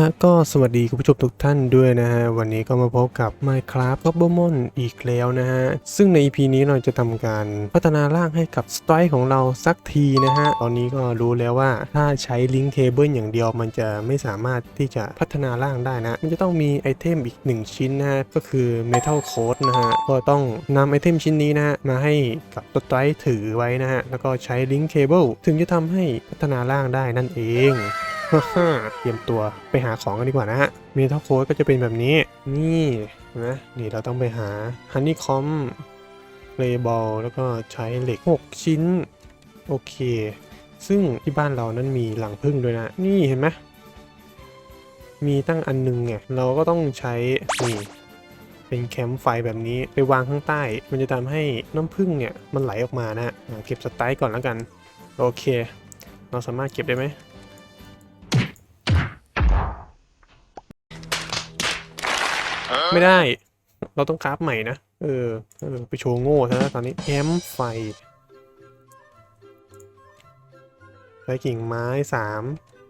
ฮะก็สวัสดีคุณผู้ชมทุกท่านด้วยนะฮะ วันนี้ก็มาพบกับ Minecraft g o b b l e m o n อีกแล้วนะฮะ ซึ่งใน EP นี้เราจะทำการพัฒนาร่างให้กับสไตร์ของเราสักทีนะฮะ ตอนนี้ก็รู้แล้วว่าถ้าใช้ลิงก์เคเบิลอย่างเดียวมันจะไม่สามารถที่จะพัฒนาร่างได้นะ มันจะต้องมีไอเทมอีกหนึ่งชิ้นนะฮะ ก็คือ Metal Coat นะฮะ ก็ต้องนำไอเทมชิ้นนี้นะฮะ มาให้กับสไตร์ถือไว้นะฮะ แล้วก็ใช้ลิงก์เคเบิลถึงจะทำให้พัฒนาร่างได้นั่นเอง เตรียมตัวไปหาของกันดีกว่านะฮะเมทัลโค้ดก็จะเป็นแบบนี้ นี่เห็นะนี่เราต้องไปหาฮันนี่คอมเลบอลแล้วก็ใช้เหล็ก 6 ชิ้น โอเค ซึ่งที่บ้านเรานั้นมีหลังพึ่งด้วยนะ นี่เห็นไหมมีตั้งอันนึงไงเราก็ต้องใช้นี่เป็นแคมป์ไฟแบบนี้ไปวางข้างใต้ มันจะทำให้น้ำพึ่งเนี่ยมันไหลออกมานะอ่าเก็บสไตล์ก่อนแล้วกัน โอเค เราสามารถเก็บได้ไหม ไม่ได้ เราต้องคราฟใหม่นะ เออ เออ ไปโชว์โง่ซะแล้วตอนนี้แคมไฟใช้กิ่งไม้สาม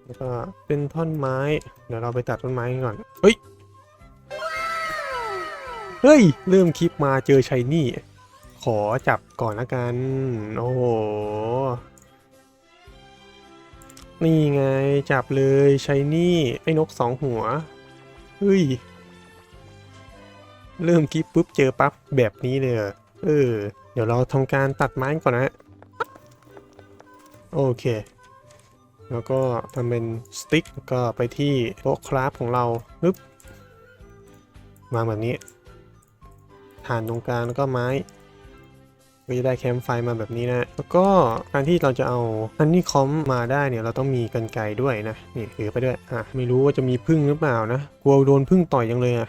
แล้วก็เป็นท่อนไม้ เดี๋ยวเราไปตัดต้นไม้ก่อน เฮ้ย เฮ้ย เริ่มคลิปมาเจอชัยนี่ ขอจับก่อนละกัน โอ้โห นี่ไงจับเลยชัยนี่ ไอ้นกสองหัว เฮ้ย เริ่มคลิปปุ๊บเจอปั๊บแบบนี้เลยเออ เดี๋ยวเราทำการตัดไม้ก่อนนะโอเค แล้วก็ทำเป็นสติ๊กแล้วก็ไปที่โต๊ะคราฟของเราปึ๊บวางแบบนี้ฐานตรงกลางแล้วก็ไม้ก็จะได้แคมป์ไฟมาแบบนี้นะ แล้วก็การที่เราจะเอาอันนี้คอมมาได้เนี่ยเราต้องมีกันไกด้วยนะ นี่ถือไปด้วย อะ ไม่รู้ว่าจะมีพึ่งหรือเปล่านะ กลัวโดนพึ่งต่อยยังเลยอะ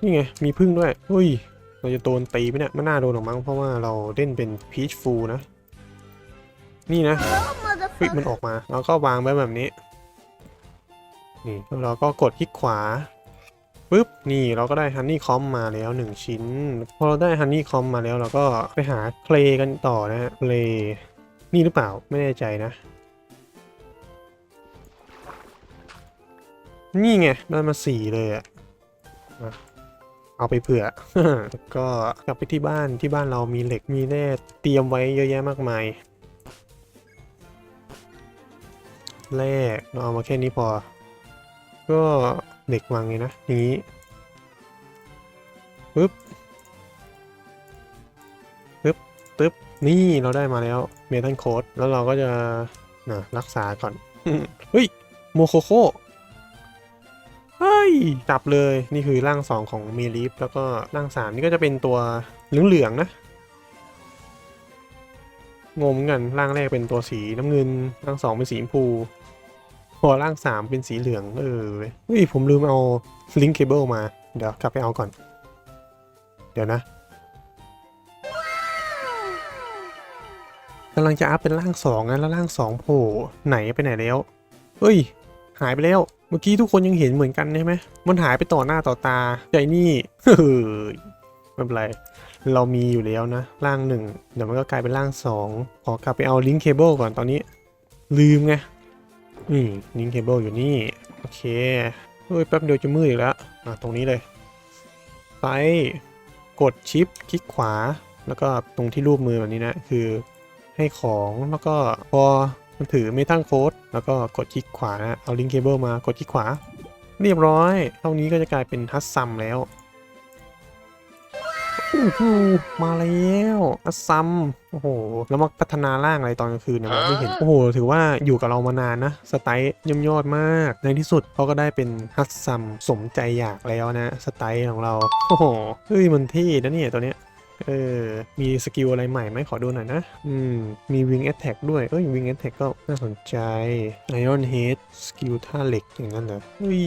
นี่ไง มีพึ่งด้วยเฮ้ย เราจะโดนตีไหมเนี่ยไม่น่าโดนหรอกมั้งเพราะว่าเราเล่นเป็นพีชฟูนะ นี่นะเฮ้ยมันออกมา เราก็วางไว้แบบนี้ นี่แล้วเราก็กดคลิกขวาปึ๊บนี่เราก็ได้ฮันนี่คอมมาแล้วหนึ่งชิ้น พอเราได้ฮันนี่คอมมาแล้วเราก็ไปหาเคลกันต่อนะฮะเคลนี่หรือเปล่าไม่แน่ใจนะ นี่ไงได้มาสี่เลยอะ เอาไปเผื่อ ก็กลับไปที่บ้านที่บ้านเรามีเหล็กมีแร่เตรียมไว้เยอะแยะมากมายแร่เราเอามาแค่นี้พอ ก็เหล็กวางไงนะ อย่างนี้ปึ๊บปึ๊บตึ๊บนี่เราได้มาแล้วเมทัลโคดแล้วเราก็จะนะรักษาก่อน เฮ้ย โมโคโค จับเลยนี่คือร่างสองของเมลิฟแล้วก็ร่างสามนี่ก็จะเป็นตัวเหลืองๆนะงงเหมือนกันร่างแรกเป็นตัวสีน้ำเงินร่างสองเป็นสีชมพูพอร่างสามเป็นสีเหลืองเออเว้ยเฮ้ยผมลืมเอาลิง k ์เคเบิลมา เดี๋ยวกลับไปเอาก่อน เดี๋ยวนะกำลังจะอัพเป็นร่างสองนะแล้วร่างสองโผล่ไหนไปไหนแล้วเฮ้ย หายไปแล้ว เมื่อกี้ทุกคนยังเห็นเหมือนกันใช่ไหมมันหายไปต่อหน้าต่อตาใจนี่เฮ้ยไม่เป็นไร เรามีอยู่แล้วนะ ร่างหนึ่งเดี๋ยวมันก็กลายเป็นร่างสองขอกลับไปเอาลิง k ์เคเบิลก่อนตอนนี้ ลืมไงนี่ลิง k ์เคเบิลอยู่นี่ โอเคเฮ้ยแป๊บเดียวจะมืดอีกแล้วอะตรงนี้เลยไปกดชิปคลิกขวา แล้วก็ตรงที่รูปมือแบบนี้นะ คือให้ของแล้วก็พอ มันถือเมทัลโค้ดแล้วก็กดคลิกขวานะเอาลิง k ์เคเบิลมากดคลิกขวา เรียบร้อย เท่านี้ก็จะกลายเป็นฮัสซัมแล้วมาแล้วฮัสซัมโอ้โห แล้วมาพัฒนาร่างอะไรตอนกลางคืนเนี่ยมองไม่เห็น โอ้โห ถือว่าอยู่กับเรามานานนะ สไตล์ย่ยมยอดมาก ในที่สุดเขาก็ได้เป็นฮัสซัมสมใจอยากแล้วนะ สไตล์ของเรา โอ้โห เฮ้ย มันเท่นะเนี่ยตัวเนี้ย เออ มีสกิลอะไรใหม่ไหมขอดูหน่อยนะ อืม มีวิงแอ t แทกด้วย เอ้ยวิงแอ t แทกก็น่าสนใจ Iron Head สกิลท่าเหล็กอย่างนั้นเหรอเฮ้ย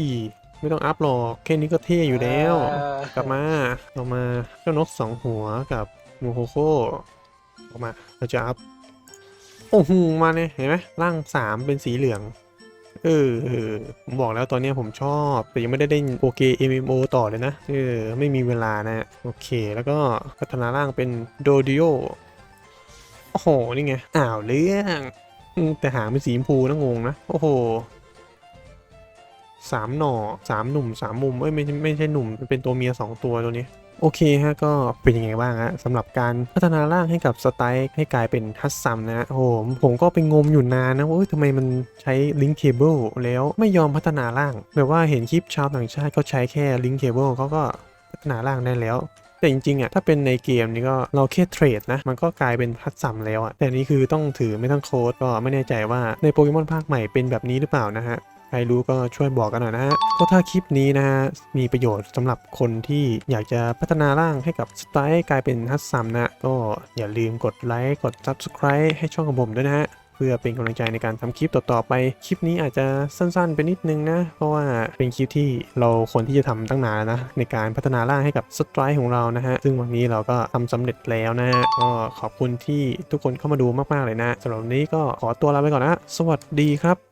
ไม่ต้องอัพหรอก แค่นี้ก็เท่อยู่แล้ว กลับมาเรามาเจ้านกสองหัวกับมูโคโค่ออกมาเราจะอัพโอ้โหมาเนี่ยเห็นไหมร่างสามเป็นสีเหลือง เออผมบอกแล้วตอนนี้ผมชอบ แต่ยังไม่ได้เล่นโอเค MMO ต่อเลยนะ เออ ไม่มีเวลานะโอเค แล้วก็พัฒนาร่างเป็นโดดิโอโอ้โห นี่ไง อ้าวเรื่องแต่หางเป็นสีชมพูนะงงนะ โอ้โหสามหน่อสามหนุ่มสามมุมเอ้ยไม่ไม่ใช่หนุ่มเป็นตัวเมียสองตัวตัวนี้ โอเคฮะก็เป็นยังไงบ้างฮะสำหรับการพัฒนาร่างให้กับสไตล์ให้กลายเป็นฮัตซัมนะฮะโอ้ผมก็ไปงมอยู่นานนะว่าทำไมมันใช้ลิงก์เคเบิลแล้วไม่ยอมพัฒนาร่างแบบว่าเห็นคลิปชาวต่างชาติเขาใช้แค่ลิงก์เคเบิลเขาก็พัฒนาร่างได้แล้วแต่จริงๆอะถ้าเป็นในเกมนี้ก็เราแค่เทรดนะ มันก็กลายเป็นพัดซัมแล้วอะแต่นนี้คือต้องถือไม่ต้องโค้ดก็ไม่แน่ใจว่าในโปเกมอนภาคใหม่เป็นแบบนี้หรือเปล่านะฮะ ใครรู้ก็ช่วยบอกกันหน่อยนะฮะก็ถ้าคลิปนี้นะฮะมีประโยชน์สำหรับคนที่อยากจะพัฒนาร่างให้กับสไตล์กลายเป็นฮัตซัมนะก็อย่าลืมกดไลค์กด Subscribe ให้ช่องของผมด้วยนะฮะเพื่อเป็นกำลังใจในการทำคลิปต่อๆไป คลิปนี้อาจจะสั้นๆไปนิดนึงนะ เพราะว่าเป็นคลิปที่เราควรที่จะทำตั้งนานแล้วนะ ในการพัฒนาร่างให้กับสไตร์ของเรานะฮะ ซึ่งวันนี้เราก็ทำสำเร็จแล้วนะฮะ ก็ขอบคุณที่ทุกคนเข้ามาดูมากๆเลยนะสำหรับวันนี้ก็ขอตัวลาไปก่อนนะ สวัสดีครับ